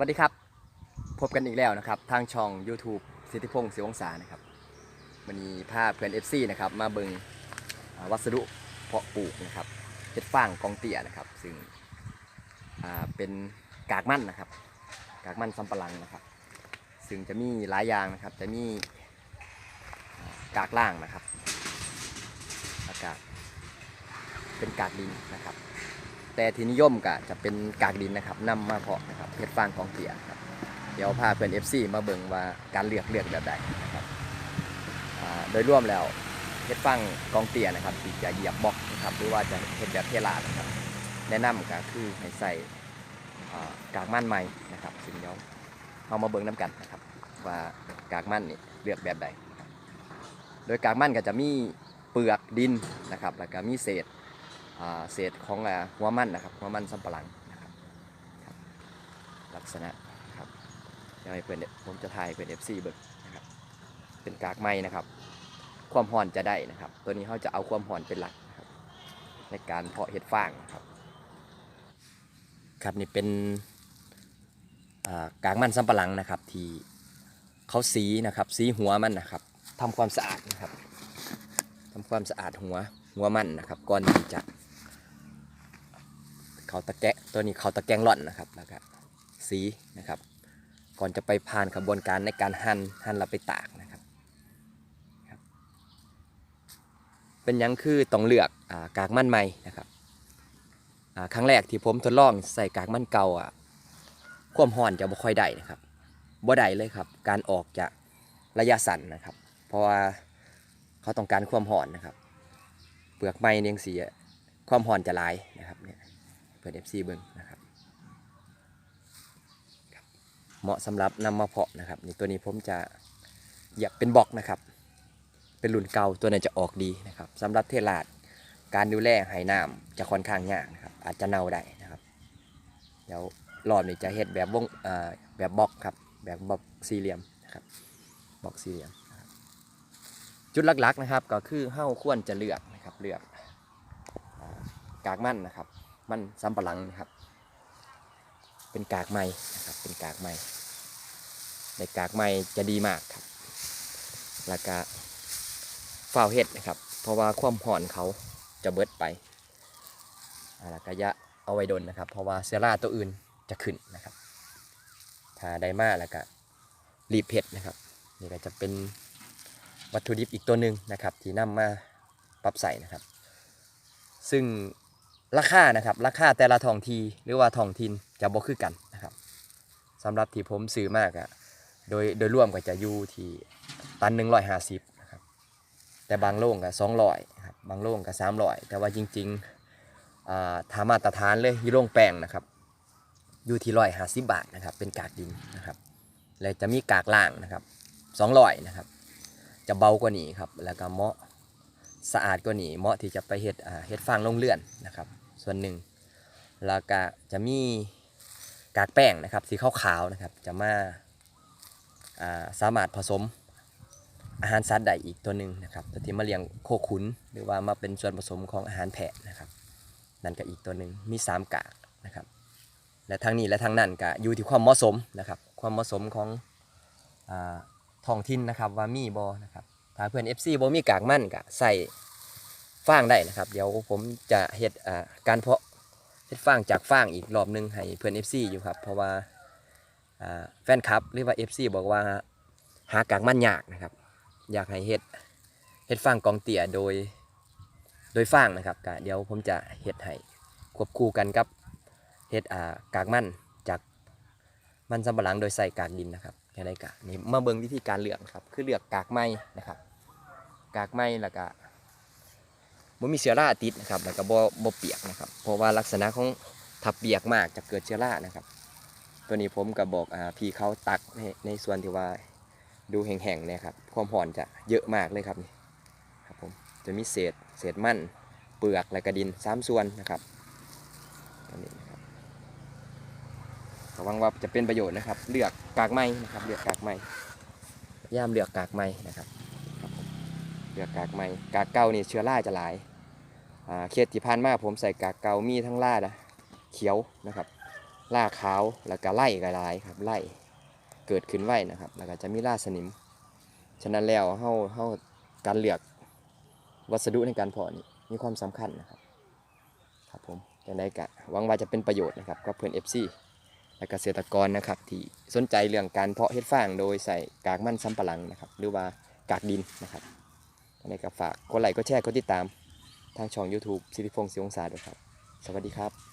วัสดีครับ พบกันอีกแล้วนะครับ ทางช่อง YouTube สิทธิพงศ์ศิวงศานะครับวันนี้พาเพื่อน FC นะครับ มาเบิงวัสดุเพาะปลูกนะครับเห็ดฟางกองเตี่ยนะครับ ซึ่งเป็นกากมันนะครับ กากมันสำปะหลังนะครับ ซึ่งจะมีหลายอย่างนะครับ จะมีกากล่างนะครับ อากาศเป็นกากดินนะครับ แต่ที่นิยมก็จะเป็นกากดินนะครับนำมาเพาะนะครับเห็ดฟางกองเตี่ยครับเดี๋ยวพาเพื่อน FC มาเบิ่งว่าการเลือกเลือกแบบใดนะครับโดยรวมแล้วเห็ดฟางกองเตียนะครับที่จะเหยียบบล็อกนะครับหรือว่าจะเห็ดแบบเทลาดนะครับ แนะนำก็คือให้ใส่กากมันใหม่นะครับซึ่งเดียวเอามาเบิ่งน้กันนะครับ ว่ากากมันนี่เลือกแบบใดนโดยกากมันก็จะมีเปลือกดินนะครับ แล้วก็มีเศษ เศษของหัวมันนะครับหัวมันสำปะหลังนะครับรบลักษณะครับยวให้เพื่อนผมจะถ่ายเพื่อน FC เบิกนะครับเป็นกากไม้นะครับ ความห่อนจะได้นะครับ ตัวนี้เขาจะเอาความห่อนเป็นหลักนะครับในการเพาะเห็ดฟางนะครับ ครับนี่เป็นอ่ากากมันสำปะหลังนะครับที่เขาสีนะครับสีหัวมันนะครับทำความสะอาดนะครับทำความสะอาดหัวหัวมันนะครับก่อนที่จะ เขาตะแกะตัวนี้เขาตะแกรงร่อนนะครับแล้วก็สีนะครับ ก่อนจะไปผ่านกระบวนการในการหั่นหั่นเราไปตากนะครับรบเป็นยังคือต้องเลือกอากากมันใหม่นะครับครั้งแรกที่ผมทดลองใส่กากมันเก่าอะความห่อนจะบ่ค่อยได้นะครับบ่ได้เลยครับ การออกจะระยะสั้นนะครับ เพราะว่าเขาต้องการความห่อนนะครับ เปลือกไม้เนี่ยสียความห่อนจะหลาย เนี่ยเปิด FC เบิ้งนะครับ เหมาะสำหรับนำมาเพาะนะครับนี่ตัวนี้ผมจะอยากเป็นบล็อกนะครับ เป็นรุ่นเก่าตัวนี้จะออกดีนะครับสำหรับเทลาดการดูแลไหน้ำจะค่อนข้างยากนะครับ อาจจะเน่าได้นะครับ เดี๋ยวรอบนี้จะเฮ็ดแบบวงแบบบล็อกครับแบบบล็อกสี่เหลี่ยมนะครับบล็อกสี่เหลี่ยมจุดหลักๆนะครับก็คือเฮ้าควรจะเลือกนะครับเลือกกากมันนะครับ มันสำปะหลังนะครับ เป็นกากไม้นะครับ เป็นกากไม้ในกากไม้จะดีมากครับ แล้วก็ฝ้าเห็ดนะครับ เพราะว่าความห่อนเขาจะเบิดไปแล้วก็ยะเอาไว้ดนนะครับ เพราะว่าเซล่าตัวอื่นจะขึ้นนะครับ ถ้าได้มาแล้วก็รีบเผ็ดนะครับ นี่ก็จะเป็นวัตถุดิบอีกตัวหนึ่งนะครับ ที่นำมาปรับใส่นะครับ ซึ่ง ราคานะครับราคาแต่ละท้องทีหรือว่าท้องถิ่นจะบ่คือกันนะครับสำหรับที่ผมซื้อมากอะโดยโดยรวมก็จะอยู่ที่ตันหนึ่งร้อยห้าสิบนะครับแต่บางโรงก็สองร้อยครับบางโรงก็สามร้อยแต่ว่าจริงๆถามาตรฐานเลยอยี่โรงแป้งนะครับ อยู่ที่ร้อยห้าสิบบาทนะครับ เป็นกากดินนะครับและจะมีกากล่างนะครับสองร้อยนะครับ จะเบากว่านี้ครับแล้วก็เหมาะ สะอาดกว่านี้เหมาะที่จะไปเฮ็ดเฮ็ดฟางลงเลื่อนนะครับ ส่วนหนึ่งแล้วก็จะมีกากแป้งนะครับสีขาวๆนะครับจะมาาสามารถผสมอาหารสัตว์ได้อีกตัวหนึ่งนะครับตัวที่มาเลี้ยงโคขุนหรือว่ามาเป็นส่วนผสมของอาหารแพะนะครับนั่นก็อีกตัวหนึ่งมีสามกากนะครับและทั้งนี้และทั้งนั้นก็อยู่ที่ความเหมาะสมนะครับความเหมาะสมของอท้องถิ่นนะครับว่ามีบอนะครับ ถ้าเพื่อน FC บ่มีกากมันก็ใส่ฟางได้นะครับ เดี๋ยวผมจะเฮ็ดการเพาะเฮ็ดฟางจากฟางอีกรอบหนึงให้เพื่อน FC อยู่ครับ เพราะว่าแฟนคลับหรือว่า FC บอกว่าหากากมันยากนะครับ อยากให้เฮ็ดเฮ็ดฟางกองเตี่ยโดยโดยฟางนะครับก็เดี๋ยวผมจะเฮ็ดให้ควบคู่กันกับเฮ็ดกากมัน มันสำปะหลังโดยใส่กากดินนะครับแค่ได้กะนี่มาเบิ่งวิธีการเลือกครับ คือเลือกกากไม้นะครับกากไม้แล้วก็บ่มีเชื้อราติดนะครับแล้วก็บ่บ่เปียกนะครับ เพราะว่าลักษณะของถ้าเปียกมากจะเกิดเชื้อรานะครับ ตัวนี้ผมก็บอกอ่าพี่เขาตักในในส่วนที่ว่าดูแห้งๆเนี่ยครับความห่อนจะเยอะมากเลยครับนี่ครับผมจะมีเศษเศษมันเปลือกและกระดินสามส่วนนะครับตัวนี้นะครับ หวังว่าจะเป็นประโยชน์นะครับ เลือกกากไม้นะครับ เลือกกากไม้ยายามเลือกกากไม้นะครับเลือกกากไม้กากเก่านี่เชื้อราจะหลายอ่าเขตที่ผ่านมาผมใส่กากเก่ามีทั้งราดนะเขียวนะครับล่าขาวแล้วก็ไล่กระลายครับไล่เกิดขึ้นไว้นะครับ แล้วก็จะมีล่าสนิม ฉะนั้นแล้วเฮาเฮาการเลือกวัสดุในการเพาะนี่มีความสำคัญนะครับครับผมยังไงกะหวังว่าจะเป็นประโยชน์นะครับกับเพื่อน FC และเกษตรกรนะครับที่สนใจเรื่องการเพาะเห็ดฟางโดยใส่กากมันสำปะหลังนะครับ หรือว่ากากดินนะครับยังไงก็ฝากกดไลค์กดแชร์กดติดตามทางช่อง YouTube สิริพงศ์สิวงศาด้วยครับ สวัสดีครับ